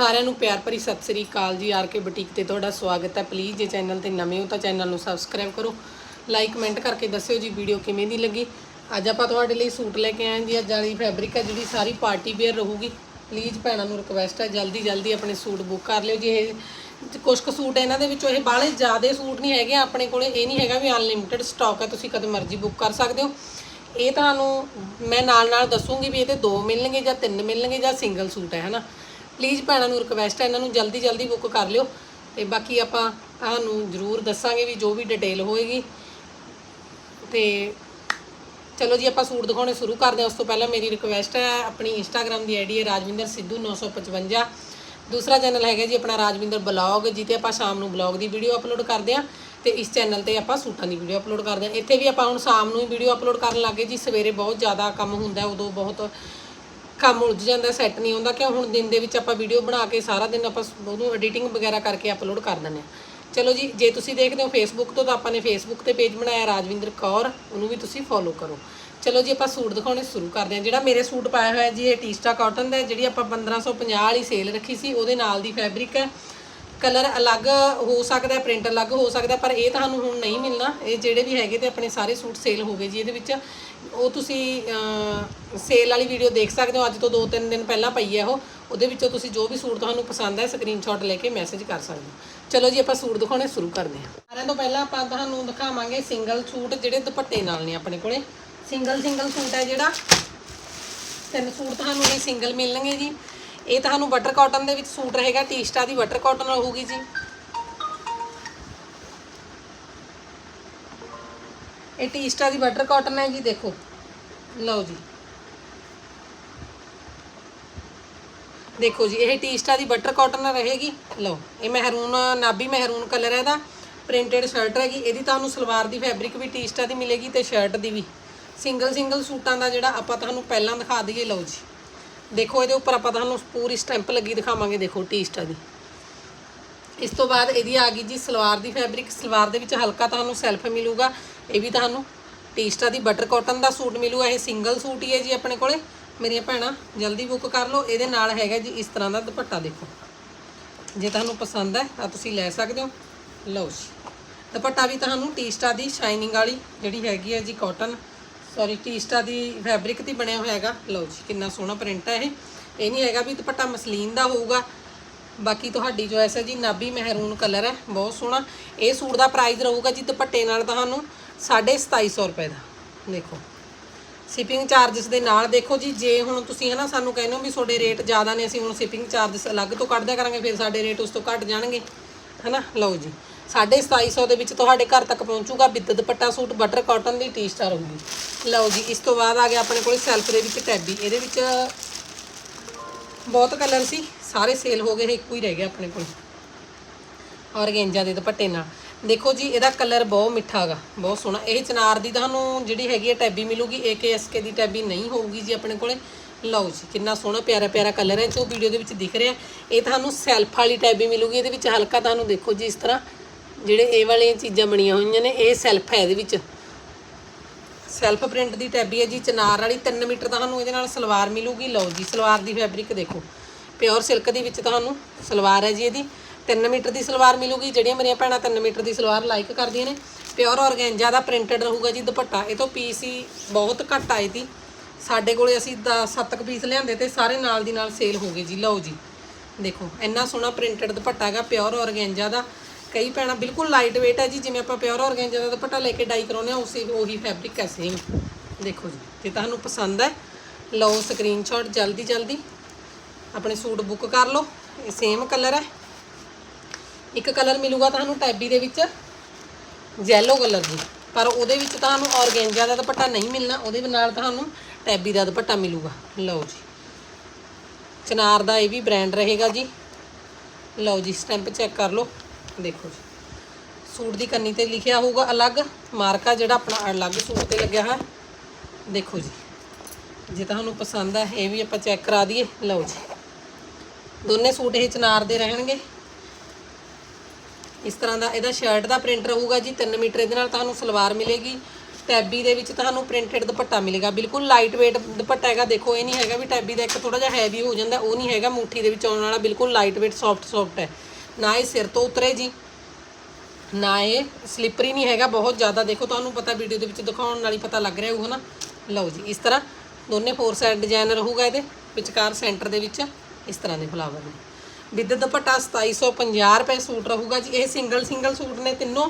ਸਾਰਿਆਂ ਨੂੰ ਪਿਆਰ ਭਰੀ ਸਤਿ ਸ੍ਰੀ ਅਕਾਲ ਜੀ, ਆਰ ਕੇ ਬੁਟੀਕ ਤੇ ਤੁਹਾਡਾ ਸਵਾਗਤ ਹੈ। ਪਲੀਜ਼ ਜੇ ਚੈਨਲ ਤੇ ਨਵੇਂ ਹੋ ਤਾਂ ਚੈਨਲ ਨੂੰ ਸਬਸਕ੍ਰਾਈਬ ਕਰੋ। ਲਾਈਕ ਕਮੈਂਟ ਕਰਕੇ ਦੱਸਿਓ ਜੀ ਵੀਡੀਓ ਕਿਵੇਂ ਦੀ ਲੱਗੀ। ਅੱਜ ਆਪਾਂ ਤੁਹਾਡੇ ਲਈ ਸੂਟ ਲੈ ਕੇ ਆਏ ਹਾਂ ਜੀ, ਅੱਜ ਵਾਲੀ ਫੈਬਰਿਕ ਹੈ ਜਿਹੜੀ ਸਾਰੀ ਪਾਰਟੀ ਵੇਅਰ ਰਹੂਗੀ। ਪਲੀਜ਼ ਭੈਣਾਂ ਨੂੰ ਰਿਕਵੈਸਟ ਹੈ, ਜਲਦੀ ਜਲਦੀ ਆਪਣੇ ਸੂਟ ਬੁੱਕ ਕਰ ਲਿਓ ਜੀ। ਇਹ ਕੁਝ ਕੁ ਸੂਟ ਇਹਨਾਂ ਦੇ ਵਿੱਚੋਂ ਇਹ ਬਾਹਲੇ ਜ਼ਿਆਦਾ ਸੂਟ ਨਹੀਂ ਹੈਗੇ, ਆਪਣੇ ਕੋਲੇ ਇਹ ਨਹੀਂ ਹੈਗਾ ਵੀ ਅਨਲਿਮਿਟਿਡ ਸਟਾਕ ਹੈ, ਤੁਸੀਂ ਕਦੇ ਮਰਜ਼ੀ ਬੁੱਕ ਕਰ ਸਕਦੇ ਹੋ। ਇਹ ਤੁਹਾਨੂੰ ਮੈਂ ਨਾਲ ਨਾਲ ਦੱਸੂਗੀ ਵੀ ਇਹਦੇ ਦੋ ਮਿਲਣਗੇ ਜਾਂ ਤਿੰਨ ਮਿਲਣਗੇ ਜਾਂ ਸਿੰਗਲ ਸੂਟ ਹੈ, ਹਨਾ? ਪਲੀਜ਼ ਭੈਣਾਂ ਨੂੰ ਰਿਕਵੈਸਟ ਹੈ, ਇਹਨਾਂ ਨੂੰ ਜਲਦੀ ਜਲਦੀ ਬੁੱਕ ਕਰ ਲਿਓ। ਤੇ ਬਾਕੀ ਆਪਾਂ ਤੁਹਾਨੂੰ ਜ਼ਰੂਰ ਦੱਸਾਂਗੇ ਵੀ ਜੋ ਵੀ ਡਿਟੇਲ ਹੋਏਗੀ। ਤੇ ਚਲੋ ਜੀ, ਆਪਾਂ ਸੂਟ ਦਿਖਾਉਣੇ ਸ਼ੁਰੂ ਕਰਦੇ ਹਾਂ। ਉਸ ਤੋਂ ਪਹਿਲਾਂ ਮੇਰੀ ਰਿਕਵੈਸਟ ਹੈ, ਆਪਣੀ ਇੰਸਟਾਗ੍ਰam ਦੀ ਆਈਡੀ ਹੈ ਰਾਜਵਿੰਦਰ ਸਿੱਧੂ 955 ਦੂਸਰਾ ਚੈਨਲ ਹੈਗਾ ਜੀ ਆਪਣਾ ਰਾਜਵਿੰਦਰ ਬਲੌਗ ਜਿੱਤੇ ਆਪਾਂ ਸ਼ਾਮ ਨੂੰ ਬਲੌਗ ਦੀ ਵੀਡੀਓ ਅਪਲੋਡ ਕਰਦੇ ਹਾਂ। ਤੇ ਇਸ ਚੈਨਲ ਤੇ ਆਪਾਂ ਸੂਟਾਂ ਦੀ ਵੀਡੀਓ ਅਪਲੋਡ ਕਰਦੇ ਹਾਂ। ਇੱਥੇ ਵੀ ਆਪਾਂ ਹੁਣ ਸ਼ਾਮ ਨੂੰ ਹੀ ਵੀਡੀਓ ਅਪਲੋਡ ਕਰਨ ਲੱਗੇ ਜੀ। ਸਵੇਰੇ ਬਹੁਤ ਜ਼ਿਆਦਾ ਕੰਮ ਹੁੰਦਾ, ਉਦੋਂ ਬਹੁਤ ਕੰਮ ਉਲਝ ਜਾਂਦਾ ਸੈੱਟ ਨਹੀਂ ਹੁੰਦਾ ਕਿ ਹੁਣ ਦਿਨ ਦੇ ਵਿੱਚ ਆਪਾਂ ਵੀਡੀਓ ਬਣਾ ਕੇ ਸਾਰਾ ਦਿਨ ਆਪਾਂ ਉਹਨੂੰ ਐਡੀਟਿੰਗ ਵਗੈਰਾ ਕਰਕੇ ਅਪਲੋਡ ਕਰ ਦਿੰਦੇ ਹਾਂ। ਚਲੋ ਜੀ, ਜੇ ਤੁਸੀਂ ਦੇਖਦੇ ਹੋ ਫੇਸਬੁੱਕ ਤੋਂ ਤਾਂ ਆਪਾਂ ਨੇ ਫੇਸਬੁੱਕ ਤੇ ਪੇਜ ਬਣਾਇਆ ਰਾਜਵਿੰਦਰ ਕੌਰ, ਉਹਨੂੰ ਵੀ ਤੁਸੀਂ ਫੋਲੋ ਕਰੋ। ਚਲੋ ਜੀ, ਆਪਾਂ ਸੂਟ ਦਿਖਾਉਣੇ ਸ਼ੁਰੂ ਕਰਦੇ ਹਾਂ। ਜਿਹੜਾ ਮੇਰੇ ਸੂਟ ਪਾਇਆ ਹੋਇਆ ਜੀ, ਇਹ ਟੀਸਟਾ ਕਾਟਨ ਦਾ ਜਿਹੜੀ ਆਪਾਂ 1550 ਵਾਲੀ ਸੇਲ ਰੱਖੀ ਸੀ, ਉਹਦੇ ਨਾਲ ਦੀ ਫੈਬਰਿਕ ਹੈ। ਕਲਰ ਅਲੱਗ ਹੋ ਸਕਦਾ ਪ੍ਰਿੰਟ ਅਲੱਗ ਹੋ ਸਕਦਾ ਪਰ ਇਹ ਤੁਹਾਨੂੰ ਹੁਣ ਨਹੀਂ ਮਿਲਣਾ। ਇਹ ਜਿਹੜੇ ਵੀ ਹੈਗੇ ਤੇ ਆਪਣੇ ਸਾਰੇ ਸੂਟ ਸੇਲ ਹੋ ਗਏ ਜੀ ਇਹਦੇ ਵਿੱਚ। ਉਹ ਤੁਸੀਂ ਸੇਲ ਵਾਲੀ ਵੀਡੀਓ ਦੇਖ ਸਕਦੇ ਹੋ, ਅੱਜ ਤੋਂ 2-3 ਦਿਨ ਪਹਿਲਾਂ ਪਈ ਹੈ ਉਹ। ਉਹਦੇ ਵਿੱਚੋਂ ਤੁਸੀਂ ਜੋ ਵੀ ਸੂਟ ਤੁਹਾਨੂੰ ਪਸੰਦ ਹੈ ਸਕਰੀਨਸ਼ਾਟ ਲੈ ਕੇ ਮੈਸੇਜ ਕਰ ਸਕਦੇ ਹੋ। ਚਲੋ ਜੀ, ਆਪਾਂ ਸੂਟ ਦਿਖਾਉਣੇ ਸ਼ੁਰੂ ਕਰਦੇ ਹਾਂ। ਸਾਰਿਆਂ ਤੋਂ ਪਹਿਲਾਂ ਆਪਾਂ ਤੁਹਾਨੂੰ ਦਿਖਾਵਾਂਗੇ ਸਿੰਗਲ ਸੂਟ, ਜਿਹੜੇ ਦੁਪੱਟੇ ਨਾਲ ਨੇ ਆਪਣੇ ਕੋਲੇ। ਸਿੰਗਲ ਸਿੰਗਲ ਸੂਟ ਹੈ ਜਿਹੜਾ। ਤਿੰਨ ਸੂਟ ਤੁਹਾਨੂੰ ਇਹ ਸਿੰਗਲ ਮਿਲਣਗੇ ਜੀ। ਇਹ ਤੁਹਾਨੂੰ ਬਟਰ ਕਾਟਨ ਦੇ ਵਿੱਚ ਸੂਟ ਰਹੇਗਾ ਟੀਸਟਾ ਦੀ ਬਟਰ ਕਾਟਨ ਰਹੂਗੀ ਜੀ। ਇਹ ਟੀਸਟਾ ਦੀ ਬਟਰ ਕਾਟਨ ਹੈ ਜੀ, ਦੇਖੋ। ਲਓ ਜੀ। ਦੇਖੋ ਜੀ, ਇਹ ਟੀਸਟਾ ਦੀ ਬਟਰ ਕਾਟਨ ਰਹੇਗੀ। ਲਓ, ਇਹ ਮਹਿਰੂਨ ਨਾਬੀ ਮਹਿਰੂਨ ਕਲਰ ਹੈ ਇਹਦਾ। ਪ੍ਰਿੰਟਡ ਸ਼ਰਟ ਹੈਗੀ, ਇਹਦੀ ਤੁਹਾਨੂੰ ਸਲਵਾਰ ਦੀ ਫੈਬਰਿਕ ਵੀ ਟੀਸਟਾ ਦੀ ਮਿਲੇਗੀ ਤੇ ਸ਼ਰਟ ਦੀ ਵੀ। ਸਿੰਗਲ ਸਿੰਗਲ ਸੂਟਾਂ ਦਾ ਜਿਹੜਾ ਆਪਾਂ ਤੁਹਾਨੂੰ ਪਹਿਲਾਂ ਦਿਖਾ ਦਈਏ, ਲਓ ਜੀ। ਦੇਖੋ ਇਹਦੇ ਉੱਪਰ ਆਪਾਂ ਤੁਹਾਨੂੰ ਪੂਰੀ ਸਟੈਂਪ ਲੱਗੀ ਦਿਖਾਵਾਂਗੇ, ਦੇਖੋ ਟੀਸਟਾ ਦੀ ਇਸ ਤੋਂ ਬਾਅਦ ਇਹਦੀ ਆ ਗਈ ਜੀ ਸਲਵਾਰ ਦੀ ਫੈਬਰਿਕ। ਸਲਵਾਰ ਦੇ ਵਿੱਚ ਹਲਕਾ ਤੁਹਾਨੂੰ ਸੈਲਫ ਮਿਲੂਗਾ, ਇਹ ਵੀ ਤੁਹਾਨੂੰ ਟੀਸਟਾ ਦੀ। ਬਟਰ ਕਾਟਨ ਦਾ ਸੂਟ ਮਿਲੂਗਾ, ਇਹ ਸਿੰਗਲ ਸੂਟ ਹੀ ਹੈ ਜੀ ਆਪਣੇ ਕੋਲੇ। ਮੇਰੀਆਂ ਭੈਣਾਂ, ਜਲਦੀ ਬੁੱਕ ਕਰ ਲਓ। ਇਹਦੇ ਨਾਲ ਹੈਗਾ ਜੀ ਇਸ ਤਰ੍ਹਾਂ ਦਾ ਦੁਪੱਟਾ, ਦੇਖੋ। ਜੇ ਤੁਹਾਨੂੰ ਪਸੰਦ ਹੈ, ਤਾਂ ਤੁਸੀਂ ਲੈ ਸਕਦੇ ਹੋ। ਲਓ ਜੀ। ਦੁਪੱਟਾ ਵੀ ਤੁਹਾਨੂੰ ਟੀਸਟਾ ਦੀ, ਸ਼ਾਈਨਿੰਗ ਵਾਲੀ ਜਿਹੜੀ ਹੈਗੀ ਹੈ ਜੀ ਕਾਟਨ। ਸੌਰੀ ਟੀਸਟਾ ਦੀ ਫੈਬਰਿਕ 'ਤੇ ਬਣਿਆ ਹੋਇਆ ਹੈਗਾ। ਲਓ ਜੀ, ਕਿੰਨਾ ਸੋਹਣਾ ਪ੍ਰਿੰਟ ਹੈ ਇਹ। ਇਹ ਨਹੀਂ ਹੈਗਾ ਵੀ ਦੁਪੱਟਾ ਮਸਲੀਨ ਦਾ ਹੋਊਗਾ। ਬਾਕੀ ਤੁਹਾਡੀ ਚੋਇਸ ਹੈ ਜੀ ਨਾਬੀ ਮਹਿਰੂਨ ਕਲਰ ਹੈ, ਬਹੁਤ ਸੋਹਣਾ। ਇਹ ਸੂਟ ਦਾ ਪ੍ਰਾਈਸ ਰਹੂਗਾ ਜੀ ਦੁਪੱਟੇ ਨਾਲ ਤੁਹਾਨੂੰ 2750 ਰੁਪਏ ਦਾ। ਦੇਖੋ ਸ਼ਿਪਿੰਗ ਚਾਰजेस ਦੇ ਨਾਲ ਦੇਖੋ ਜੀ, ਜੇ ਹੁਣ ਤੁਸੀਂ ਹਨਾ ਸਾਨੂੰ ਕਹਿੰਦੇ ਹੋ ਵੀ ਤੁਹਾਡੇ ਰੇਟ ਜ਼ਿਆਦਾ ਨੇ, ਅਸੀਂ ਹੁਣ ਸ਼ਿਪਿੰਗ ਚਾਰजेस ਅਲੱਗ ਤੋਂ ਕੱਢਦੇ ਕਰਾਂਗੇ, ਫਿਰ ਸਾਡੇ ਰੇਟ ਉਸ ਤੋਂ ਘੱਟ ਜਾਣਗੇ। ਹਨਾ? ਲਓ ਜੀ। 2750 ਦੇ ਵਿੱਚ ਤੁਹਾਡੇ ਘਰ ਤੱਕ ਪਹੁੰਚੂਗਾ with dupatta suit butter cotton the Teesta ਹੋਊਗੀ। ਲਓ ਜੀ, ਇਸ ਤੋਂ ਬਾਅਦ ਆ ਗਿਆ ਆਪਣੇ ਕੋਲ ਸੈਲਫ ਦੇ ਵਿੱਚ ਟੈਬੀ ਇਹਦੇ ਵਿੱਚ ਬਹੁਤ ਕਲਰ ਸੀ, ਸਾਰੇ ਸੇਲ ਹੋ ਗਏ ਇੱਕੋ ਹੀ ਰਹਿ ਗਿਆ ਆਪਣੇ ਕੋਲ। ਔਰਗੈਂਜਾ ਦੇ ਦੁਪੱਟੇ ਨਾਲ। ਦੇਖੋ ਜੀ, ਇਹਦਾ ਕਲਰ ਬਹੁਤ ਮਿੱਠਾ ਹੈਗਾ, ਬਹੁਤ ਸੋਹਣਾ। ਇਹ ਚਨਾਰ ਦੀ ਤੁਹਾਨੂੰ ਜਿਹੜੀ ਹੈਗੀ ਹੈ ਟੈਬੀ ਮਿਲੂਗੀ AKSK ਦੀ ਟੈਬੀ ਨਹੀਂ ਹੋਊਗੀ ਜੀ ਆਪਣੇ ਕੋਲੇ। ਲਓ ਜੀ, ਕਿੰਨਾ ਸੋਹਣਾ, ਪਿਆਰਾ ਪਿਆਰਾ ਕਲਰ ਹੈ, ਜੋ ਵੀਡੀਓ ਦੇ ਵਿੱਚ ਦਿਖ ਰਿਹਾ। ਇਹ ਤੁਹਾਨੂੰ ਸੈਲਫ ਵਾਲੀ ਟੈਬੀ ਮਿਲੂਗੀ, ਇਹਦੇ ਵਿੱਚ ਹਲਕਾ ਤੁਹਾਨੂੰ ਦੇਖੋ ਜੀ ਇਸ ਤਰ੍ਹਾਂ ਜਿਹੜੇ ਇਹ ਵਾਲੀਆਂ ਚੀਜ਼ਾਂ ਬਣੀਆਂ ਹੋਈਆਂ ਨੇ, ਇਹ ਸੈਲਫ ਹੈ ਇਹਦੇ ਵਿੱਚ। ਸੈਲਫ ਪ੍ਰਿੰਟ ਦੀ ਟੈਬੀ ਹੈ ਜੀ, ਚਨਾਰ ਵਾਲੀ 3 ਮੀਟਰ ਤੁਹਾਨੂੰ ਇਹਦੇ ਨਾਲ ਸਲਵਾਰ ਮਿਲੂਗੀ। ਲਓ ਜੀ, ਸਲਵਾਰ ਦੀ ਫੈਬਰਿਕ ਦੇਖੋ। ਪਿਓਰ ਸਿਲਕ ਦੇ ਵਿੱਚ ਤੁਹਾਨੂੰ ਸਲਵਾਰ ਹੈ ਜੀ ਇਹਦੀ। 3 ਮੀਟਰ ਦੀ ਸਲਵਾਰ ਮਿਲੂਗੀ, ਜਿਹੜੀਆਂ ਮੇਰੀਆਂ ਭੈਣਾਂ 3 ਮੀਟਰ ਦੀ ਸਲਵਾਰ ਲਾਈਕ ਕਰਦੀਆਂ ਨੇ। ਪਿਓਰ ਔਰਗੈਂਜਾ ਦਾ ਪ੍ਰਿੰਟਡ ਰਹੂਗਾ ਜੀ ਦੁਪੱਟਾ। ਇਹ ਤੋਂ ਪੀਸ ਹੀ ਬਹੁਤ ਘੱਟ ਆਏ ਸੀ ਸਾਡੇ ਕੋਲੇ ਅਸੀਂ 7 ਕੁ ਪੀਸ ਲਿਆਂਦੇ ਤੇ ਸਾਰੇ ਨਾਲ ਦੀ ਨਾਲ ਸੇਲ ਹੋ ਗਏ ਜੀ। ਲਓ ਜੀ, ਦੇਖੋ, ਇੰਨਾ ਸੋਹਣਾ ਪ੍ਰਿੰਟਡ ਦੁਪੱਟਾ ਹੈਗਾ ਪਿਓਰ ਔਰਗੈਂਜਾ ਦਾ। ਕਈ ਪੈਣਾ ਬਿਲਕੁਲ ਲਾਈਟ weight ਹੈ ਜੀ, ਜਿਵੇਂ ਆਪਾਂ ਪਿਓਰ ਔਰਗੈਂਜਾ ਦਾ ਦੁਪੱਟਾ ਲੈ ਕੇ ਡਾਈ ਕਰਾਉਂਦੇ ਆ ਉਸੇ ਉਹੀ ਫੈਬਰਿਕ ਹੈ ਸੇਮ ਦੇਖੋ ਜੀ, ਜੇ ਤੁਹਾਨੂੰ ਪਸੰਦ ਹੈ, ਲਓ ਸਕਰੀਨਸ਼ਾਟ ਜਲਦੀ ਜਲਦੀ ਆਪਣੇ ਸੂਟ ਬੁੱਕ ਕਰ ਲਓ, ਇਹ ਸੇਮ ਕਲਰ ਹੈ। ਇੱਕ ਕਲਰ ਮਿਲੂਗਾ ਤੁਹਾਨੂੰ ਟੈਬੀ ਦੇ ਵਿੱਚ ਜੈਲੋ ਕਲਰ ਦੀ। ਪਰ ਉਹਦੇ ਵਿੱਚ ਤੁਹਾਨੂੰ ਔਰਗੈਂਜਾ ਦਾ ਦੁਪੱਟਾ ਨਹੀਂ ਮਿਲਣਾ, ਉਹਦੇ ਨਾਲ ਤੁਹਾਨੂੰ ਟੈਬੀ ਦਾ ਦੁਪੱਟਾ ਮਿਲੂਗਾ। ਲਓ ਜੀ। ਚਨਾਰ ਦਾ ਇਹ ਵੀ ਬ੍ਰਾਂਡ ਰਹੇਗਾ ਜੀ। ਲਓ ਜੀ ਸਟੈਂਪ ਚੈੱਕ ਕਰ ਲਓ। ਦੇਖੋ ਜੀ। ਸੂਟ ਦੀ ਕੰਨੀ ਤੇ ਲਿਖਿਆ ਹੋਊਗਾ ਅਲੱਗ, ਮਾਰਕਾ ਜਿਹੜਾ ਆਪਣਾ ਅਲੱਗ ਸੂਟ ਤੇ ਲੱਗਿਆ ਹੈ ਦੇਖੋ ਜੀ, ਜੇ ਤੁਹਾਨੂੰ ਪਸੰਦ ਹੈ ਇਹ ਵੀ ਆਪਾਂ ਚੈੱਕ ਕਰਾ ਦਈਏ। ਲਓ ਜੀ, ਦੋਨੇ ਸੂਟ ਇਹ ਚਨਾਰ ਦੇ ਰਹਿਣਗੇ। ਇਸ ਤਰ੍ਹਾਂ ਦਾ ਇਹਦਾ ਸ਼ਰਟ ਦਾ ਪ੍ਰਿੰਟ ਰਹੂਗਾ ਜੀ 3 ਮੀਟਰ ਇਹਦੇ ਨਾਲ ਤੁਹਾਨੂੰ ਸਲਵਾਰ ਮਿਲੇਗੀ। ਟੈਬੀ ਦੇ ਵਿੱਚ ਤੁਹਾਨੂੰ ਪ੍ਰਿੰਟਡ ਦੁਪੱਟਾ ਮਿਲੇਗਾ। ਬਿਲਕੁਲ ਲਾਈਟ weight ਦੁਪੱਟਾ ਹੈਗਾ। ਦੇਖੋ, ਇਹ ਨਹੀਂ ਹੈਗਾ ਵੀ ਟੈਬੀ ਦਾ ਇੱਕ ਥੋੜਾ ਜਿਹਾ ਹੈਵੀ ਹੋ ਜਾਂਦਾ, ਉਹ ਨਹੀਂ ਹੈਗਾ। ਮੁੱਠੀ ਦੇ ਵਿੱਚ ਆਉਣ ਵਾਲਾ ਬਿਲਕੁਲ ਲਾਈਟ weight ਸੌਫਟ ਸੌਫਟ ਹੈ। ਨਾ ਇਹ ਸਿਰ ਤੋਂ ਉਤਰੇ ਜੀ, ਨਾ ਇਹ ਸਲਿੱਪਰੀ ਨਹੀਂ ਹੈਗਾ ਬਹੁਤ ਜ਼ਿਆਦਾ। ਦੇਖੋ ਤੁਹਾਨੂੰ ਪਤਾ ਵੀਡੀਓ ਦੇ ਵਿੱਚ ਦਿਖਾਉਣ ਨਾਲ ਹੀ ਪਤਾ ਲੱਗ ਰਿਹਾ ਹੋਊ ਨਾ ਲਓ ਜੀ, ਇਸ ਤਰ੍ਹਾਂ ਦੋਨੇ ਫੋਰ ਸਾਈਡ ਡਿਜ਼ਾਈਨ ਰਹੂਗਾ ਇਹਦੇ, ਵਿਚਕਾਰ ਸੈਂਟਰ ਦੇ ਵਿੱਚ, ਇਸ ਤਰ੍ਹਾਂ ਦੇ ਫਲਾਵਰ ਨੇ। ਵਿਦ ਦੁਪੱਟਾ 2750 ਰੁਪਏ ਸੂਟ ਰਹੂਗਾ ਜੀ। ਇਹ ਸਿੰਗਲ ਸਿੰਗਲ ਸੂਟ ਨੇ ਤਿੰਨੋਂ,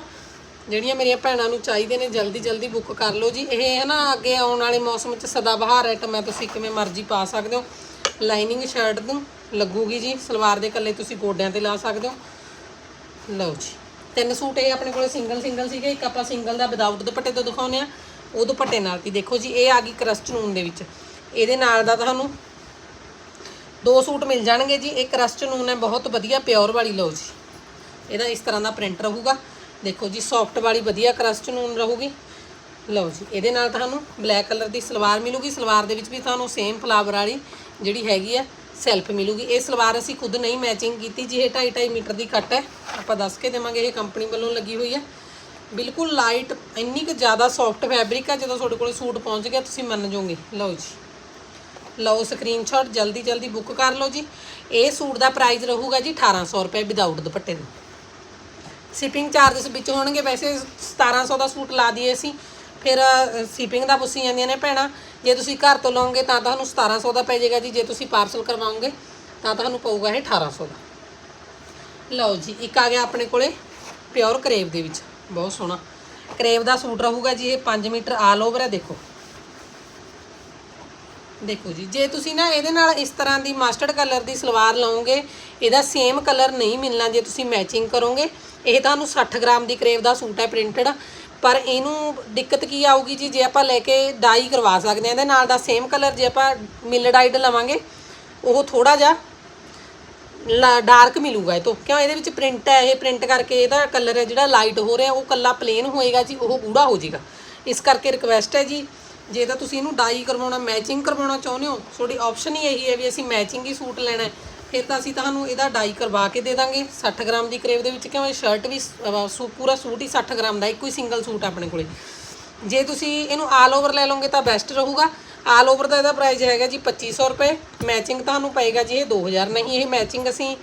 ਜਿਹੜੀਆਂ ਮੇਰੀਆਂ ਭੈਣਾਂ ਨੂੰ ਚਾਹੀਦੇ ਨੇ, ਜਲਦੀ ਜਲਦੀ ਬੁੱਕ ਕਰ ਲਓ ਜੀ। ਇਹ ਹੈ ਨਾ ਅੱਗੇ ਆਉਣ ਵਾਲੇ ਮੌਸਮ 'ਚ ਸਦਾ ਬਹਾਰ ਆਈਟਮ ਹੈ ਤੁਸੀਂ ਕਿਵੇਂ ਮਰਜ਼ੀ ਪਾ ਸਕਦੇ ਹੋ। ਲਾਈਨਿੰਗ ਸ਼ਰਟ ਨੂੰ ਲੱਗੂਗੀ ਜੀ, ਸਲਵਾਰ ਦੇ ਕੱਲੇ ਤੁਸੀਂ ਗੋਡਿਆਂ ਤੇ ਲਾ ਸਕਦੇ ਹੋ। ਲਓ ਜੀ, ਤਿੰਨ ਸੂਟ ਇਹ ਆਪਣੇ ਕੋਲੇ ਸਿੰਗਲ ਸਿੰਗਲ ਸੀਗੇ, ਇੱਕ ਆਪਾਂ ਸਿੰਗਲ ਦਾ ਵਿਦਆਊਟ ਦੁਪੱਟੇ ਤੋਂ ਦਿਖਾਉਂਦੇ ਆ ਉਹ ਦੁਪੱਟੇ ਨਾਲ ਵੀ ਦੇਖੋ ਜੀ, ਇਹ ਆ ਗਈ ਕਰਸਟ ਨੂਨ ਦੇ ਵਿੱਚ। ਇਹਦੇ ਨਾਲ ਦਾ ਤੁਹਾਨੂੰ ਦੋ ਸੂਟ ਮਿਲ ਜਾਣਗੇ ਜੀ। ਇਹ ਕਰਸਟ ਨੂਨ ਹੈ, ਬਹੁਤ ਵਧੀਆ ਪਿਓਰ ਵਾਲੀ, ਲਓ ਜੀ। ਇਹਦਾ ਇਸ ਤਰ੍ਹਾਂ ਦਾ ਪ੍ਰਿੰਟ ਰਹੂਗਾ। ਦੇਖੋ ਜੀ ਸੌਫਟ ਵਾਲੀ ਵਧੀਆ ਕਰਸਟ ਨੂਨ ਰਹੂਗੀ। ਲਓ ਜੀ, ਇਹਦੇ ਨਾਲ ਤੁਹਾਨੂੰ ਬਲੈਕ ਕਲਰ ਦੀ ਸਲਵਾਰ ਮਿਲੂਗੀ। ਸਲਵਾਰ ਦੇ ਵਿੱਚ ਵੀ ਤੁਹਾਨੂੰ ਸੇਮ ਫਲਾਵਰ ਵਾਲੀ ਜਿਹੜੀ ਹੈਗੀ ਆ ਸੈਲਫ ਮਿਲੂਗੀ। ਇਹ ਸਲਵਾਰ ਅਸੀਂ ਖੁਦ ਨਹੀਂ ਮੈਚਿੰਗ ਕੀਤੀ ਜੀ, ਇਹ 2.5 ਮੀਟਰ ਦੀ ਕੱਟ ਹੈ। ਆਪਾਂ ਦੱਸ ਕੇ ਦੇਵਾਂਗੇ, ਇਹ ਕੰਪਨੀ ਵੱਲੋਂ ਲੱਗੀ ਹੋਈ ਹੈ। ਬਿਲਕੁਲ ਲਾਈਟ ਇੰਨੀ ਕੁ ਜ਼ਿਆਦਾ ਸੌਫਟ ਫੈਬਰਿਕ ਆ, ਜਦੋਂ ਤੁਹਾਡੇ ਕੋਲ ਸੂਟ ਪਹੁੰਚ ਗਿਆ, ਤੁਸੀਂ ਮੰਨ ਜਾਓਗੇ। ਲਓ ਜੀ। ਲਓ ਸਕਰੀਨਸ਼ਾਟ ਜਲਦੀ ਜਲਦੀ ਬੁੱਕ ਕਰ ਲਓ ਜੀ। ਇਹ ਸੂਟ ਦਾ ਪ੍ਰਾਈਸ ਰਹੂਗਾ ਜੀ 1800 ਰੁਪਏ ਵਿਦਆਊਟ ਦੁਪੱਟੇ ਦੇ ਸ਼ਿਪਿੰਗ ਚਾਰजेस ਵਿੱਚ ਹੋਣਗੇ। ਵੈਸੇ 1700 ਦਾ ਸੂਟ ਲਾ ਦਈਏ ਅਸੀਂ। ਫਿਰ ਸ਼ਿਪਿੰਗ ਦਾ ਪੁੱਛੀ ਜਾਂਦੀਆਂ ਨੇ ਭੈਣਾਂ। ਜੇ ਤੁਸੀਂ ਘਰ ਤੋਂ ਲਓਗੇ ਤਾਂ ਤੁਹਾਨੂੰ 1700 ਦਾ ਪੈ ਜਾਏਗਾ ਜੀ, ਜੇ ਤੁਸੀਂ ਪਾਰਸਲ ਕਰਵਾਓਗੇ ਤਾਂ ਤੁਹਾਨੂੰ ਪਊਗਾ ਇਹ 1800 ਦਾ। ਲਓ ਜੀ, ਇੱਕ ਆ ਗਿਆ ਆਪਣੇ ਕੋਲੇ ਪਿਓਰ ਕਰੇਵ ਦੇ ਵਿੱਚ, ਬਹੁਤ ਸੋਹਣਾ। ਕਰੇਵ ਦਾ ਸੂਟ ਰਹੂਗਾ ਜੀ ਇਹ 5 ਮੀਟਰ ਆਲ ਓਵਰ ਹੈ ਦੇਖੋ। ਦੇਖੋ ਜੀ, ਜੇ ਤੁਸੀਂ ਨਾ ਇਹਦੇ ਨਾਲ ਇਸ ਤਰ੍ਹਾਂ ਦੀ ਮਸਟਰਡ ਕਲਰ ਦੀ ਸਲਵਾਰ ਲਓਗੇ, ਇਹਦਾ ਸੇਮ ਕਲਰ ਨਹੀਂ ਮਿਲਣਾ ਜੇ ਤੁਸੀਂ ਮੈਚਿੰਗ ਕਰੋਗੇ, ਇਹ ਤੁਹਾਨੂੰ 60 ਗ੍ਰਾਮ ਦੀ ਕਰੇਵ ਦਾ ਸੂਟ ਹੈ ਪ੍ਰਿੰਟਡ ਪਰ ਇਹਨੂੰ ਦਿੱਕਤ ਕੀ ਆਊਗੀ ਜੀ, ਜੇ ਆਪਾਂ ਲੈ ਕੇ ਡਾਈ ਕਰਵਾ ਸਕਦੇ ਹਾਂ, ਇਹਦੇ ਨਾਲ ਦਾ ਸੇਮ ਕਲਰ ਜੇ ਆਪਾਂ ਮਿਲ ਡਾਈਡ ਲਵਾਂਗੇ, ਉਹ ਥੋੜਾ ਜਿਹਾ ਡਾਰਕ ਮਿਲੂਗਾ ਇਹ ਤੋਂ। ਕਿਉਂ? ਇਹਦੇ ਵਿੱਚ ਪ੍ਰਿੰਟ ਹੈ, ਇਹ ਪ੍ਰਿੰਟ ਕਰਕੇ ਇਹਦਾ ਕਲਰ ਹੈ ਜਿਹੜਾ ਲਾਈਟ ਹੋ ਰਿਹਾ, ਉਹ ਕੱਲਾ ਪਲੇਨ ਹੋਏਗਾ ਜੀ, ਉਹ ਗੂੜਾ ਹੋ ਜਾਏਗਾ। ਇਸ ਕਰਕੇ ਰਿਕਵੈਸਟ ਹੈ ਜੀ, ਜੇ ਤਾਂ ਤੁਸੀਂ ਇਹਨੂੰ ਡਾਈ ਕਰਵਾਉਣਾ ਮੈਚਿੰਗ ਕਰਵਾਉਣਾ ਚਾਹੁੰਦੇ ਹੋ, ਤੁਹਾਡੀ ਆਪਸ਼ਨ ਹੀ ਇਹੀ ਹੈ ਵੀ ਅਸੀਂ ਮੈਚਿੰਗ ਹੀ ਸੂਟ ਲੈਣਾ ਹੈ। ਫਿਰ ਤਾਂ ਅਸੀਂ ਤੁਹਾਨੂੰ ਇਹਦਾ ਡਾਈ ਕਰਵਾ ਕੇ ਦੇ ਦਾਂਗੇ। 60 ਗ੍ਰਾਮ ਦੀ ਕਰੇਵ ਦੇ ਵਿੱਚ ਕਿਉਂਕਿ ਸ਼ਰਟ ਵੀ ਪੂਰਾ ਸੂਟ ਹੀ 60 ਗ੍ਰਾਮ ਦਾ, ਇੱਕੋ ਹੀ ਸਿੰਗਲ ਸੂਟ ਆਪਣੇ ਕੋਲੇ। ਜੇ ਤੁਸੀਂ ਇਹਨੂੰ ਆਲ ਓਵਰ ਲੈ ਲਓਗੇ ਤਾਂ ਬੈਸਟ ਰਹੂਗਾ। ਆਲ ਓਵਰ ਦਾ ਇਹਦਾ ਪ੍ਰਾਈਸ ਹੈਗਾ ਜੀ 2500 ਰੁਪਏ। ਮੈਚਿੰਗ ਤੁਹਾਨੂੰ ਪਏਗਾ ਜੀ ਇਹ 2000 ਨਹੀਂ, ਇਹ ਮੈਚਿੰਗ ਅਸੀਂ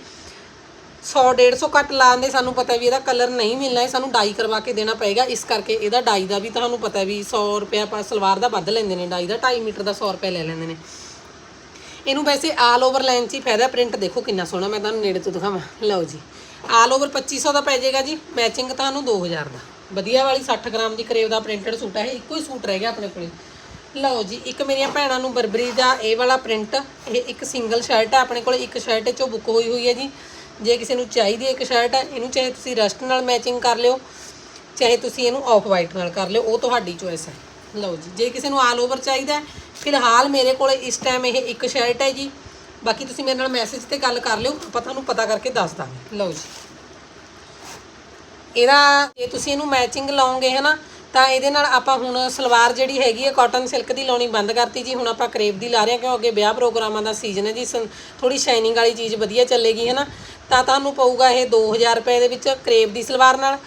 100 150 ਕੱਟ ਲਾਉਂਦੇ ਸਾਨੂੰ ਪਤਾ ਵੀ ਇਹਦਾ ਕਲਰ ਨਹੀਂ ਮਿਲਣਾ, ਇਹ ਸਾਨੂੰ ਡਾਈ ਕਰਵਾ ਕੇ ਦੇਣਾ ਪਏਗਾ। ਇਸ ਕਰਕੇ ਇਹਦਾ ਡਾਈ ਦਾ ਵੀ ਤੁਹਾਨੂੰ ਪਤਾ ਵੀ 100 ਰੁਪਏ ਆਪਾਂ ਸਲਵਾਰ ਦਾ ਵੱਧ ਲੈਂਦੇ ਨੇ ਡਾਈ ਦਾ 2.5 ਮੀਟਰ ਦਾ 100 ਰੁਪਏ ਲੈ ਲੈਂਦੇ ਨੇ। ਇਹਨੂੰ ਵੈਸੇ ਆਲ ਓਵਰ ਲਾਈਨ 'ਚ ਹੀ ਫਾਇਦਾ ਪ੍ਰਿੰਟ ਦੇਖੋ ਕਿੰਨਾ ਸੋਹਣਾ, ਮੈਂ ਤੁਹਾਨੂੰ ਨੇੜੇ ਤੋਂ ਦਿਖਾਵਾਂ। ਲਓ ਜੀ। ਆਲ ਓਵਰ 2500 ਦਾ ਪੈ ਜਾਏਗਾ ਜੀ ਮੈਚਿੰਗ ਤੁਹਾਨੂੰ 2000 ਦਾ ਵਧੀਆ ਵਾਲੀ 60 ਗ੍ਰਾਮ ਦੀ ਕਰੇਵ ਦਾ ਪ੍ਰਿੰਟਡ ਸੂਟ ਹੈ ਇਹ ਇੱਕੋ ਹੀ ਸੂਟ ਰਹਿ ਗਿਆ ਆਪਣੇ ਕੋਲੇ। ਲਓ ਜੀ, ਇੱਕ ਮੇਰੀਆਂ ਭੈਣਾਂ ਨੂੰ ਬਰਬਰੀ ਦਾ ਇਹ ਵਾਲਾ ਪ੍ਰਿੰਟ ਇਹ ਇੱਕ ਸਿੰਗਲ ਸ਼ਰਟ ਹੈ ਆਪਣੇ ਕੋਲ ਇੱਕ ਸ਼ਰਟ ਚੋਂ ਬੁੱਕ ਹੋਈ ਹੋਈ ਹੈ ਜੀ। ਜੇ ਕਿਸੇ ਨੂੰ ਚਾਹੀਦੀ ਹੈ ਇੱਕ ਸ਼ਰਟ ਹੈ ਇਹਨੂੰ ਚਾਹੇ ਤੁਸੀਂ ਰਸਟ ਨਾਲ ਮੈਚਿੰਗ ਕਰ ਲਿਓ, ਚਾਹੇ ਤੁਸੀਂ ਇਹਨੂੰ ਆਫ ਵਾਈਟ ਨਾਲ ਕਰ ਲਿਓ, ਉਹ ਤੁਹਾਡੀ ਚੋਇਸ ਹੈ ਲਓ ਜੀ, ਜੇ ਕਿਸੇ ਨੂੰ ਆਲ ਓਵਰ ਚਾਹੀਦਾ ਫਿਲਹਾਲ ਮੇਰੇ ਕੋਲ ਇਸ ਟਾਈਮ ਇਹ ਇੱਕ ਸ਼ਰਟ ਹੈ ਜੀ। ਬਾਕੀ ਤੁਸੀਂ ਮੇਰੇ ਨਾਲ ਮੈਸੇਜ ਤੇ ਗੱਲ ਕਰ ਲਿਓ, ਆਪਾਂ ਤੁਹਾਨੂੰ ਪਤਾ ਕਰਕੇ ਦੱਸ ਦਾਂਗੇ। ਲਓ ਜੀ। ਇਹਦਾ ਜੇ ਤੁਸੀਂ ਇਹਨੂੰ ਮੈਚਿੰਗ ਲਾਓਗੇ ਹਨਾ, ਤਾਂ ਇਹਦੇ ਨਾਲ ਆਪਾਂ ਹੁਣ ਸਲਵਾਰ ਜਿਹੜੀ ਹੈਗੀ ਹੈ ਕਾਟਨ ਸਿਲਕ ਦੀ ਲਾਉਣੀ ਬੰਦ ਕਰਤੀ ਜੀ। ਹੁਣ ਆਪਾਂ ਕਰੇਪ ਦੀ ਲਾ ਰਹੇ ਹਾਂ ਕਿਉਂ ਅੱਗੇ ਵਿਆਹ ਪ੍ਰੋਗਰਾਮਾਂ ਦਾ ਸੀਜ਼ਨ ਹੈ ਜੀ। ਥੋੜੀ ਸ਼ਾਈਨਿੰਗ ਵਾਲੀ ਚੀਜ਼ ਵਧੀਆ ਚੱਲੇਗੀ ਹਨਾ। ਤਾਂ ਤੁਹਾਨੂੰ ਪਊਗਾ ਇਹ 2000 ਰੁਪਏ ਦੇ ਵਿੱਚ ਕਰੇਪ ਦੀ ਸਲਵਾਰ ਨਾਲ।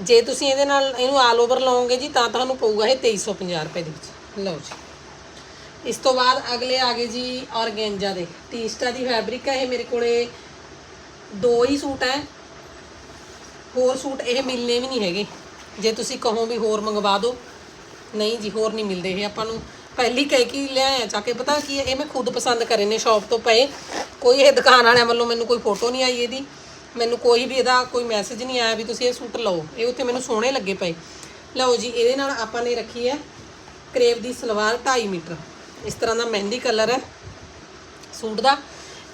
ਜੇ ਤੁਸੀਂ ਇਹਦੇ ਨਾਲ ਇਹਨੂੰ ਆਲ ਓਵਰ ਲਾਓਗੇ ਜੀ, ਤਾਂ ਤੁਹਾਨੂੰ ਪਊਗਾ ਇਹ 2350 ਰੁਪਏ ਦੇ ਵਿੱਚ। ਲਓ ਜੀ। ਇਸ ਤੋਂ ਬਾਅਦ ਅਗਲੇ ਆ ਗਏ ਜੀ ਔਰਗੈਂਜਾ ਦੇ। ਟੀਸਟਾ ਦੀ ਫੈਬਰਿਕ ਹੈ ਇਹ ਮੇਰੇ ਕੋਲੇ ਦੋ ਹੀ ਸੂਟ ਹੈ। ਹੋਰ ਸੂਟ ਇਹ ਮਿਲਨੇ ਵੀ ਨਹੀਂ ਹੈਗੇ। ਜੇ ਤੁਸੀਂ ਕਹੋ ਵੀ ਹੋਰ ਮੰਗਵਾ ਦਿਓ। ਨਹੀਂ ਜੀ, ਹੋਰ ਨਹੀਂ ਮਿਲਦੇ ਇਹ ਆਪਾਂ ਨੂੰ। ਪਹਿਲੀ ਕਹਿ ਕੇ ਲਿਆਇਆ ਚਾ ਕੇ ਪਤਾ ਕੀ ਹੈ, ਇਹ ਮੈਂ ਖੁਦ ਪਸੰਦ ਕਰੇ ਨੇ ਸ਼ਾਪ ਤੋਂ ਪਏ। ਕੋਈ ਇਹ ਦੁਕਾਨ ਵਾਲਿਆਂ ਵੱਲੋਂ ਮੈਨੂੰ ਕੋਈ ਫੋਟੋ ਨਹੀਂ ਆਈ ਇਹਦੀ। ਮੈਨੂੰ ਕੋਈ ਵੀ ਇਹਦਾ ਕੋਈ ਮੈਸੇਜ ਨਹੀਂ ਆਇਆ ਵੀ ਤੁਸੀਂ ਇਹ ਸੂਟ ਲਓ। ਇਹ ਉੱਥੇ ਮੈਨੂੰ ਸੋਹਣੇ ਲੱਗੇ ਪਏ। ਲਓ ਜੀ, ਇਹਦੇ ਨਾਲ ਆਪਾਂ ਨੇ ਰੱਖੀ ਹੈ ਕਰੇਵ ਦੀ ਸਲਵਾਰ 2.5 ਮੀਟਰ। ਇਸ ਤਰ੍ਹਾਂ ਦਾ ਮਹਿੰਦੀ ਕਲਰ ਹੈ। ਸੂਟ ਦਾ।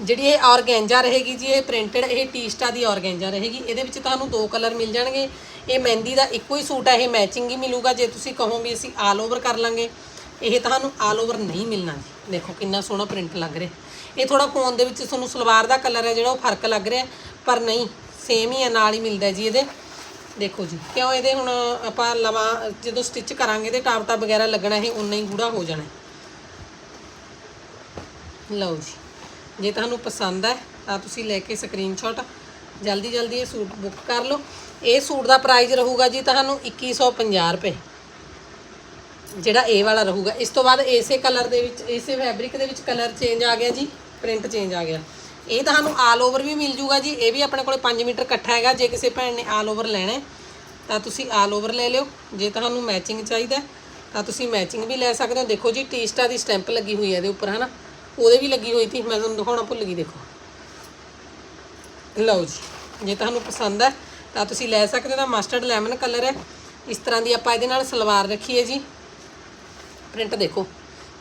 ਜਿਹੜੀ ਇਹ ਔਰਗੈਂਜਾ ਰਹੇਗੀ ਜੀ, ਇਹ ਪ੍ਰਿੰਟਡ, ਇਹ ਟੀਸਟਾ ਦੀ ਔਰਗੈਂਜਾ ਰਹੇਗੀ। ਇਹਦੇ ਵਿੱਚ ਤੁਹਾਨੂੰ ਦੋ ਕਲਰ ਮਿਲ ਜਾਣਗੇ। ਇਹ ਮਹਿੰਦੀ ਦਾ ਇੱਕੋ ਹੀ ਸੂਟ ਹੈ, ਇਹ ਮੈਚਿੰਗ ਹੀ ਮਿਲੂਗਾ। ਜੇ ਤੁਸੀਂ ਕਹੋ ਵੀ ਅਸੀਂ ਆਲ ਓਵਰ ਕਰ ਲਾਂਗੇ, ਇਹ ਤੁਹਾਨੂੰ ਆਲ ਓਵਰ ਨਹੀਂ ਮਿਲਣਾ ਜੀ। ਦੇਖੋ ਕਿੰਨਾ ਸੋਹਣਾ ਪ੍ਰਿੰਟ ਲੱਗ ਰਿਹਾ। ਇਹ ਥੋੜਾ ਫੋਨ ਦੇ ਵਿੱਚ ਤੁਹਾਨੂੰ ਸਲਵਾਰ ਦਾ ਕਲਰ ਹੈ ਜਿਹੜਾ, ਉਹ ਫ਼ਰਕ ਲੱਗ ਰਿਹਾ। ਪਰ ਨਹੀਂ ਸੇਮ ਹੀ ਹੈ, ਨਾਲ ਹੀ ਮਿਲਦਾ ਜੀ ਇਹਦੇ। ਦੇਖੋ ਜੀ, ਕਿਉਂ ਇਹਦੇ ਹੁਣ ਆਪਾਂ ਲਵਾ, ਜਦੋਂ ਸਟਿਚ ਕਰਾਂਗੇ ਤੇ ਟਾਪ ਟਾਪ ਵਗੈਰਾ ਲੱਗਣਾ, ਇਹ ਉਨਾ ਹੀ ਗੂੜਾ ਹੋ ਜਾਣਾ। ਲਓ ਜੀ। ਜੇ ਤੁਹਾਨੂੰ ਪਸੰਦ ਹੈ, ਤਾਂ ਤੁਸੀਂ ਲੈ ਕੇ ਸਕਰੀਨਸ਼ਾਟ ਜਲਦੀ ਜਲਦੀ ਇਹ ਸੂਟ ਬੁੱਕ ਕਰ ਲਓ। ਇਹ ਸੂਟ ਦਾ ਪ੍ਰਾਈਸ ਰਹੂਗਾ ਜੀ ਤੁਹਾਨੂੰ 2150 ਰੁਪਏ। ਜਿਹੜਾ ਇਹ ਵਾਲਾ ਰਹੂਗਾ। ਇਸ ਤੋਂ ਬਾਅਦ ਇਸੇ ਕਲਰ ਦੇ ਵਿੱਚ, ਇਸੇ ਫੈਬਰਿਕ ਦੇ ਵਿੱਚ ਕਲਰ ਚੇਂਜ ਆ ਗਿਆ ਜੀ। ਪ੍ਰਿੰਟ ਚੇਂਜ ਆ ਗਿਆ। ਇਹ ਤੁਹਾਨੂੰ ਆਲ ਓਵਰ ਵੀ ਮਿਲ ਜੂਗਾ ਜੀ। ਇਹ ਵੀ ਆਪਣੇ ਕੋਲੇ 5 ਮੀਟਰ ਇਕੱਠਾ ਹੈਗਾ। ਜੇ ਕਿਸੇ ਭੈਣ ਨੇ ਆਲ ਓਵਰ ਲੈਣਾ ਤਾਂ ਤੁਸੀਂ ਆਲ ਓਵਰ ਲੈ ਲਿਓ। ਜੇ ਤੁਹਾਨੂੰ ਮੈਚਿੰਗ ਚਾਹੀਦਾ ਤਾਂ ਤੁਸੀਂ ਮੈਚਿੰਗ ਵੀ ਲੈ ਸਕਦੇ ਹੋ। ਦੇਖੋ ਜੀ ਟੀਸਟਾ ਦੀ ਸਟੈਂਪ ਲੱਗੀ ਹੋਈ ਹੈ ਇਹਦੇ ਉੱਪਰ, ਹਨਾ? ਉਹਦੇ ਵੀ ਲੱਗੀ ਹੋਈ ਸੀ, ਮੈਂ ਤੁਹਾਨੂੰ ਦਿਖਾਉਣਾ, ਭੁੱਲ ਗਈ, ਦੇਖੋ। ਲਓ ਜੀ, ਜੇ ਤੁਹਾਨੂੰ ਪਸੰਦ ਹੈ, ਤਾਂ ਤੁਸੀਂ ਲੈ ਸਕਦੇ ਹੋ ਤਾਂ ਮਸਟਰਡ ਲੈਮਨ ਕਲਰ ਹੈ। ਇਸ ਤਰ੍ਹਾਂ ਦੀ ਆਪਾਂ ਇਹਦੇ ਨਾਲ ਸਲਵਾਰ ਰੱਖੀਏ ਜੀ। ਪ੍ਰਿੰਟ ਦੇਖੋ,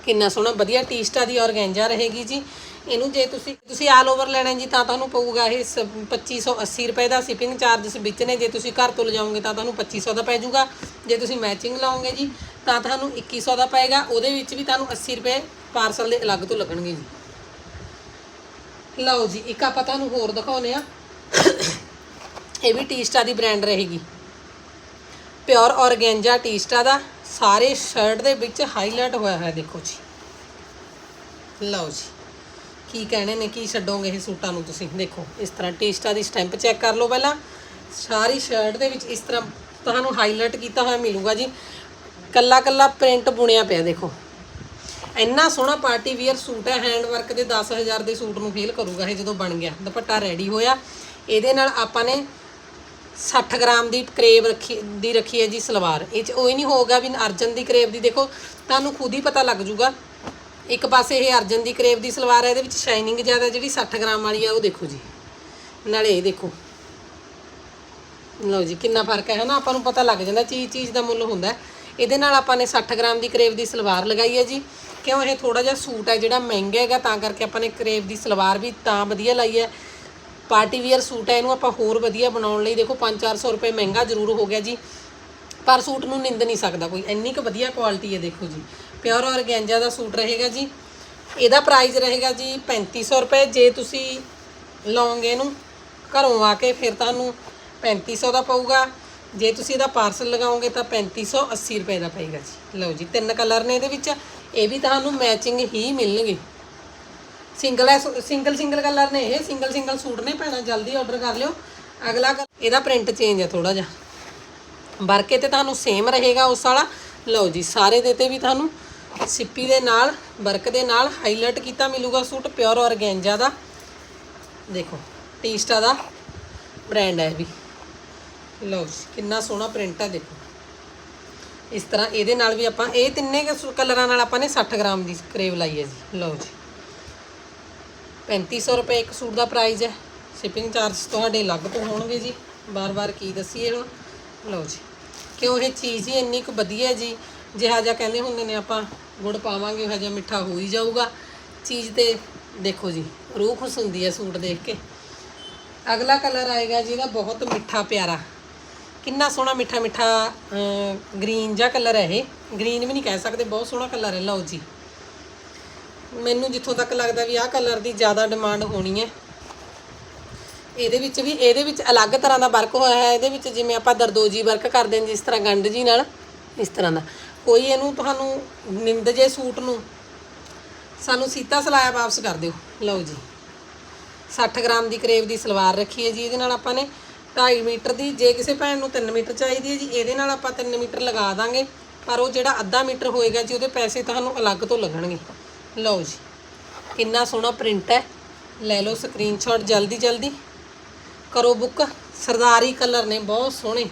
ਕਿੰਨਾ ਸੋਹਣਾ, ਵਧੀਆ ਟੀਸਟਾ ਦੀ ਔਰਗੈਂਜਾ ਰਹੇਗੀ ਜੀ। ਇਹਨੂੰ ਜੇ ਤੁਸੀਂ ਤੁਸੀਂ ਆਲ ਓਵਰ ਲੈਣਾ ਜੀ, ਤਾਂ ਤੁਹਾਨੂੰ ਪਊਗਾ ਇਹ ਸ- 2580 ਰੁਪਏ ਦਾ ਸ਼ਿਪਿੰਗ ਚਾਰजेस ਵਿੱਚ ਨੇ। ਜੇ ਤੁਸੀਂ ਘਰ ਤੋਂ ਲਿਜਾਓਗੇ ਤਾਂ ਤੁਹਾਨੂੰ 2500 ਦਾ ਪੈ ਜਾਊਗਾ। ਜੇ ਤੁਸੀਂ ਮੈਚਿੰਗ ਲਾਓਗੇ ਜੀ, ਤਾਂ ਤੁਹਾਨੂੰ 2100 ਦਾ ਪਏਗਾ। ਉਹਦੇ ਵਿੱਚ ਵੀ ਤੁਹਾਨੂੰ 80 ਰੁਪਏ ਪਾਰਸਲ ਦੇ ਅਲੱਗ ਤੋਂ ਲੱਗਣਗੇ ਜੀ। ਲਓ ਜੀ, ਇੱਕ ਆਪਾਂ ਤੁਹਾਨੂੰ ਹੋਰ ਦਿਖਾਉਨੇ ਆ ਇਹ ਵੀ ਟੀਸਟਾ ਦੀ ਬ੍ਰਾਂਡ ਰਹੇਗੀ। ਪਿਓਰ ਔਰਗੈਂਜਾ ਟੀਸਟਾ ਦਾ ਸਾਰੇ ਸ਼ਰਟ ਦੇ ਵਿੱਚ ਹਾਈਲਾਈਟ ਹੋਇਆ ਹੋਇਆ ਦੇਖੋ ਜੀ। ਲਓ ਜੀ। ਕੀ ਕਹਿਣੇ ਨੇ, ਕੀ ਛੱਡੋਗੇ ਇਹ ਸੂਟਾਂ ਨੂੰ ਤੁਸੀਂ? ਦੇਖੋ, ਇਸ ਤਰ੍ਹਾਂ ਟੀਸਟਾ ਦੀ ਸਟੈਂਪ ਚੈੱਕ ਕਰ ਲਓ ਪਹਿਲਾਂ। ਸਾਰੀ ਸ਼ਰਟ ਦੇ ਵਿੱਚ ਇਸ ਤਰ੍ਹਾਂ ਤੁਹਾਨੂੰ ਹਾਈਲਾਈਟ ਕੀਤਾ ਹੋਇਆ ਮਿਲੂਗਾ ਜੀ। ਕੱਲਾ ਕੱਲਾ ਪ੍ਰਿੰਟ ਬੁਣਿਆ ਪਿਆ, ਦੇਖੋ। ਇੰਨਾ ਸੋਹਣਾ ਪਾਰਟੀ ਵੀਅਰ ਸੂਟ ਹੈ ਹੈਂਡ ਵਰਕ ਦੇ 10000 ਦੇ ਸੂਟ ਨੂੰ ਫੇਲ ਕਰੂਗਾ ਇਹ ਜਦੋਂ ਬਣ ਗਿਆ। ਦੁਪੱਟਾ ਰੈਡੀ ਹੋਇਆ। ਇਹਦੇ ਨਾਲ ਆਪਾਂ ਨੇ 60 ਗ੍ਰਾਮ ਦੀ ਕਰੇਬ ਰੱਖੀ, ਦੀ ਰੱਖੀ ਹੈ ਜੀ ਸਲਵਾਰ। ਇਹ ਚ ਉਹ ਹੀ ਨਹੀਂ ਹੋਊਗਾ ਵੀ ਅਰਜਨ ਦੀ ਕਰੇਬ ਦੀ ਦੇਖੋ, ਤੁਹਾਨੂੰ ਖੁਦ ਹੀ ਪਤਾ ਲੱਗ ਜੂਗਾ ਇੱਕ ਪਾਸੇ ਇਹ ਅਰਜਨ ਦੀ ਕਰੇਵ ਦੀ ਸਲਵਾਰ ਹੈ, ਇਹਦੇ ਵਿੱਚ ਸ਼ਾਈਨਿੰਗ ਜ਼ਿਆਦਾ ਜਿਹੜੀ 60 ਗ੍ਰਾਮ ਵਾਲੀ ਆ, ਉਹ ਦੇਖੋ ਜੀ। ਨਾਲੇ ਇਹ ਦੇਖੋ। ਲਓ ਜੀ, ਕਿੰਨਾ ਫ਼ਰਕ ਹੈ, ਹਨਾ? ਆਪਾਂ ਨੂੰ ਪਤਾ ਲੱਗ ਜਾਂਦਾ ਚੀਜ਼ ਚੀਜ਼ ਦਾ ਮੁੱਲ ਹੁੰਦਾ। ਇਹਦੇ ਨਾਲ ਆਪਾਂ ਨੇ 60 ਗ੍ਰਾਮ ਦੀ ਕਰੇਵ ਦੀ ਸਲਵਾਰ ਲਗਾਈ ਹੈ ਜੀ। ਕਿਉਂ? ਇਹ ਥੋੜਾ ਜਿਹਾ ਸੂਟ ਹੈ, ਜਿਹੜਾ ਮਹਿੰਗਾ ਹੈਗਾ, ਤਾਂ ਕਰਕੇ ਆਪਾਂ ਨੇ ਕਰੇਵ ਦੀ ਸਲਵਾਰ ਵੀ ਤਾਂ ਵਧੀਆ ਲਾਈ ਹੈ। ਪਾਰਟੀ ਵੀਅਰ ਸੂਟ ਹੈ, ਇਹਨੂੰ ਆਪਾਂ ਹੋਰ ਵਧੀਆ ਬਣਾਉਣ ਲਈ ਦੇਖੋ 5-400 ਰੁਪਏ ਮਹਿੰਗਾ ਜ਼ਰੂਰ ਹੋ ਗਿਆ ਜੀ। ਪਰ ਸੂਟ ਨੂੰ ਨਿੰਦ ਨਹੀਂ ਸਕਦਾ ਕੋਈ। ਇੰਨੀ ਕੁ ਵਧੀਆ ਕੁਆਲਿਟੀ ਹੈ, ਦੇਖੋ ਜੀ। ਪਿਓਰ ਔਰਗੈਂਜਾ ਦਾ ਸੂਟ ਰਹੇਗਾ ਜੀ। ਇਹਦਾ ਪ੍ਰਾਈਸ ਰਹੇਗਾ ਜੀ 3500 ਰੁਪਏ। ਜੇ ਤੁਸੀਂ ਲਓਗੇ ਇਹਨੂੰ ਘਰੋਂ ਆ ਕੇ ਫਿਰ ਤੁਹਾਨੂੰ 3500 ਦਾ ਪਊਗਾ। ਜੇ ਤੁਸੀਂ ਇਹਦਾ ਪਾਰਸਲ ਲਗਾਓਗੇ ਤਾਂ 3580 ਰੁਪਏ ਦਾ ਪਏਗਾ ਜੀ। ਲਓ ਜੀ, ਤਿੰਨ ਕਲਰ ਨੇ ਇਹਦੇ ਵਿੱਚ। ਇਹ ਵੀ ਤੁਹਾਨੂੰ ਮੈਚਿੰਗ ਹੀ ਮਿਲਣਗੇ। ਸਿੰਗਲ ਹੈ ਸਿੰਗਲ ਸਿੰਗਲ ਕਲਰ ਨੇ ਇਹ। ਸਿੰਗਲ ਸਿੰਗਲ ਸੂਟ ਨੇ ਭੈਣਾ, ਜਲਦੀ ਆਰਡਰ ਕਰ ਲਿਓ। ਅਗਲਾ colour- ਇਹਦਾ ਪ੍ਰਿੰਟ ਚੇਂਜ ਹੈ ਥੋੜਾ ਜਿਹਾ। ਵਰਕੇ ਤੇ ਤੁਹਾਨੂੰ ਸੇਮ ਰਹੇਗਾ ਉਸ ਵਾਲਾ। ਲਓ ਜੀ, ਸਾਰੇ ਦੇ ਤੇ ਵੀ ਤੁਹਾਨੂੰ ਸਿੱਪੀ ਦੇ ਨਾਲ, ਵਰਕ ਦੇ ਨਾਲ ਹਾਈਲਾਈਟ ਕੀਤਾ ਮਿਲੂਗਾ ਸੂਟ ਪਿਓਰ ਔਰਗੈਂਜਾ ਦਾ। ਦੇਖੋ ਟੀਸਟਾ ਦਾ ਬ੍ਰਾਂਡ ਹੈ ਇਹ ਵੀ। ਲਓ ਜੀ, ਕਿੰਨਾ ਸੋਹਣਾ ਪ੍ਰਿੰਟ ਹੈ ਦੇਖੋ। ਇਸ ਤਰ੍ਹਾਂ ਇਹਦੇ ਨਾਲ ਵੀ ਆਪਾਂ, ਇਹ ਤਿੰਨੇ ਕਲਰਾਂ ਨਾਲ ਆਪਾਂ ਨੇ 60 ਗ੍ਰਾਮ ਦੀ ਕਰੇਵ ਲਾਈ ਹੈ ਜੀ। ਲਓ ਜੀ। 3500 ਰੁਪਏ ਇੱਕ ਸੂਟ ਦਾ ਪ੍ਰਾਈਸ ਹੈ। ਸ਼ਿਪਿੰਗ ਚਾਰਜ ਤੁਹਾਡੇ ਅਲੱਗ ਤੋਂ ਹੋਣਗੇ ਜੀ। ਬਾਰ-ਬਾਰ ਕੀ ਦਸੀਏ ਹੁਣ। ਲਓ ਜੀ। ਕਿਉਂ ਇਹ ਚੀਜ਼ ਹੀ ਇੰਨੀ ਕੁ ਵਧੀਆ ਜੀ। ਜਿਹਾ ਜਿਹਾ ਕਹਿੰਦੇ ਹੁੰਦੇ ਨੇ ਆਪਾਂ, ਗੁੜ ਪਾਵਾਂਗੇ, ਉਹ ਜਿਹਾ ਮਿੱਠਾ ਹੋ ਹੀ ਜਾਊਗਾ। ਚੀਜ਼ ਤੇ ਦੇਖੋ ਜੀ, ਰੂਹ ਖੁਸ਼ ਹੁੰਦੀ ਹੈ ਸੂਟ ਦੇਖ ਕੇ। ਅਗਲਾ ਕਲਰ ਆਏਗਾ ਜੀ ਇਹਦਾ ਬਹੁਤ ਮਿੱਠਾ ਪਿਆਰਾ। ਕਿੰਨਾ ਸੋਹਣਾ ਮਿੱਠਾ ਮਿੱਠਾ ਗ੍ਰੀਨ ਜਿਹਾ ਕਲਰ ਹੈ ਇਹ। ਗ੍ਰੀਨ ਵੀ ਨਹੀਂ ਕਹਿ ਸਕਦੇ, ਬਹੁਤ ਸੋਹਣਾ ਕਲਰ ਹੈ, ਲਓ ਜੀ। ਮੈਨੂੰ ਜਿੱਥੋਂ ਤੱਕ ਲੱਗਦਾ ਵੀ ਆਹ ਕਲਰ ਦੀ ਜ਼ਿਆਦਾ ਡਿਮਾਂਡ ਹੋਣੀ ਹੈ। ਇਹਦੇ ਵਿੱਚ ਵੀ, ਇਹਦੇ ਵਿੱਚ ਅਲੱਗ ਤਰ੍ਹਾਂ ਦਾ ਵਰਕ ਹੋਇਆ ਹੈ। ਇਹਦੇ ਵਿੱਚ ਜਿਵੇਂ ਆਪਾਂ ਦਰਦੋਜੀ ਵਰਕ ਕਰਦੇ ਹਾਂ, ਜਿਸ ਤਰ੍ਹਾਂ ਗੰਢ ਜੀ ਨਾਲ, ਇਸ ਤਰ੍ਹਾਂ ਦਾ। ਕੋਈ ਇਹਨੂੰ ਤੁਹਾਨੂੰ ਨਿੰਦ ਜੇ ਸੂਟ ਨੂੰ, ਸਾਨੂੰ ਸੀਤਾ ਸਲਾਇਆ ਵਾਪਸ ਕਰ ਦਿਓ। ਲਓ ਜੀ 60 ਗ੍ਰਾਮ ਦੀ ਕਰੇਬ ਦੀ ਸਲਵਾਰ ਰੱਖੀ ਹੈ ਜੀ, ਇਹਦੇ ਨਾਲ ਆਪਾਂ ਨੇ 2.5 ਮੀਟਰ ਦੀ, ਜੇ ਕਿਸੇ ਭੈਣ ਨੂੰ 3 ਮੀਟਰ ਚਾਹੀਦੀ ਹੈ ਜੀ, ਇਹਦੇ ਨਾਲ ਆਪਾਂ 3 ਮੀਟਰ ਲਗਾ ਦਾਂਗੇ, ਪਰ ਉਹ ਜਿਹੜਾ ਅੱਧਾ ਮੀਟਰ ਹੋਏਗਾ ਜੀ, ਉਹਦੇ ਪੈਸੇ ਤੁਹਾਨੂੰ ਅਲੱਗ ਤੋਂ ਲੱਗਣਗੇ। ਲਓ ਜੀ, ਕਿੰਨਾ ਸੋਹਣਾ ਪ੍ਰਿੰਟ ਹੈ। ਲੈ ਲਓ ਸਕਰੀਨਸ਼ਾਟ ਜਲਦੀ ਜਲਦੀ ਕਰੋ ਬੁੱਕ ਸਰਦਾਰੀ ਕਲਰ ਨੇ, ਬਹੁਤ ਸੋਹਣੇ।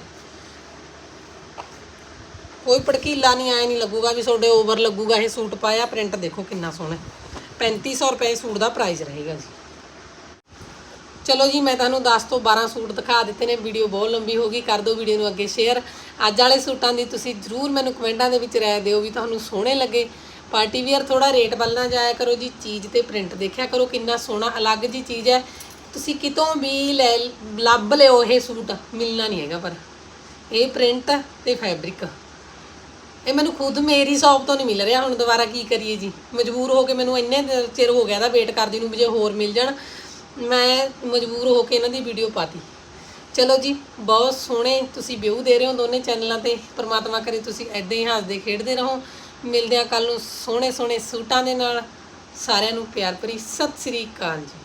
ਕੋਈ ਭੜਕੀਲਾ ਨਹੀਂ ਆਇਆ ਨਹੀਂ ਲੱਗੂਗਾ ਵੀ ਤੁਹਾਡੇ ਓਵਰ ਲੱਗੂਗਾ ਇਹ ਸੂਟ ਪਾਇਆ ਪ੍ਰਿੰਟ ਦੇਖੋ ਕਿੰਨਾ ਸੋਹਣਾ ਹੈ। 3500 ਰੁਪਏ ਸੂਟ ਦਾ ਪ੍ਰਾਈਸ ਰਹੇਗਾ ਜੀ। ਚਲੋ ਜੀ, ਮੈਂ ਤੁਹਾਨੂੰ 10 ਤੋਂ 12 ਸੂਟ ਦਿਖਾ ਦਿੱਤੇ ਨੇ ਵੀਡੀਓ ਬਹੁਤ ਲੰਬੀ ਹੋ ਗਈ, ਕਰ ਦਿਓ ਵੀਡੀਓ ਨੂੰ ਅੱਗੇ ਸ਼ੇਅਰ ਅੱਜ ਵਾਲੇ ਸੂਟਾਂ ਦੀ ਤੁਸੀਂ ਜਰੂਰ ਮੈਨੂੰ ਕਮੈਂਟਾਂ ਦੇ ਵਿੱਚ ਰਾਏ ਦਿਓ ਵੀ ਤੁਹਾਨੂੰ ਸੋਹਣੇ ਲੱਗੇ। ਪਾਰਟੀ ਵੀਅਰ ਥੋੜਾ ਰੇਟ ਵੱਲ ਨਾ ਜਾਇਆ ਕਰੋ ਜੀ, ਚੀਜ਼ ਤੇ ਪ੍ਰਿੰਟ ਦੇਖਿਆ ਕਰੋ, ਕਿੰਨਾ ਸੋਹਣਾ, ਅਲੱਗ ਜੀ ਚੀਜ਼ ਹੈ। ਤੁਸੀਂ ਕਿਤੋਂ ਵੀ ਲੈ ਲੱਭ ਲਿਓ ਇਹ ਸੂਟ, ਮਿਲਣਾ ਨਹੀਂ ਹੈਗਾ ਪਰ। ਇਹ ਪ੍ਰਿੰਟ ਤੇ ਫੈਬਰਿਕ ਇਹ ਮੈਨੂੰ ਖੁਦ ਮੇਰੀ ਸ਼ੌਪ ਤੋਂ ਨਹੀਂ ਮਿਲ ਰਿਹਾ। ਹੁਣ ਦੁਬਾਰਾ ਕੀ ਕਰੀਏ ਜੀ? ਮਜਬੂਰ ਹੋ ਕੇ ਮੈਨੂੰ ਇੰਨੇ ਚਿਰ ਹੋ ਗਿਆ ਦਾ ਵੇਟ ਕਰਦੀ ਨੂੰ ਵੀ ਜੇ ਹੋਰ ਮਿਲ ਜਾਣ। ਮੈਂ ਮਜਬੂਰ ਹੋ ਕੇ ਇਹਨਾਂ ਦੀ ਵੀਡੀਓ ਪਾਤੀ। ਚਲੋ ਜੀ, ਬਹੁਤ ਸੋਹਣੇ ਤੁਸੀਂ ਵਿਊ ਦੇ ਰਹੇ ਹੋ ਦੋਨੇ ਚੈਨਲਾਂ ਤੇ। ਪ੍ਰਮਾਤਮਾ ਕਰੇ ਤੁਸੀਂ ਐਦਾਂ ਹੀ ਹੱਸਦੇ ਖੇਡਦੇ ਰਹੋ। ਮਿਲਦੇ ਆ ਕੱਲ ਨੂੰ ਸੋਹਣੇ ਸੋਹਣੇ ਸੂਟਾਂ ਦੇ ਨਾਲ। ਸਾਰਿਆਂ ਨੂੰ ਪਿਆਰ ਭਰੀ ਸਤਿ ਸ੍ਰੀ ਅਕਾਲ ਜੀ।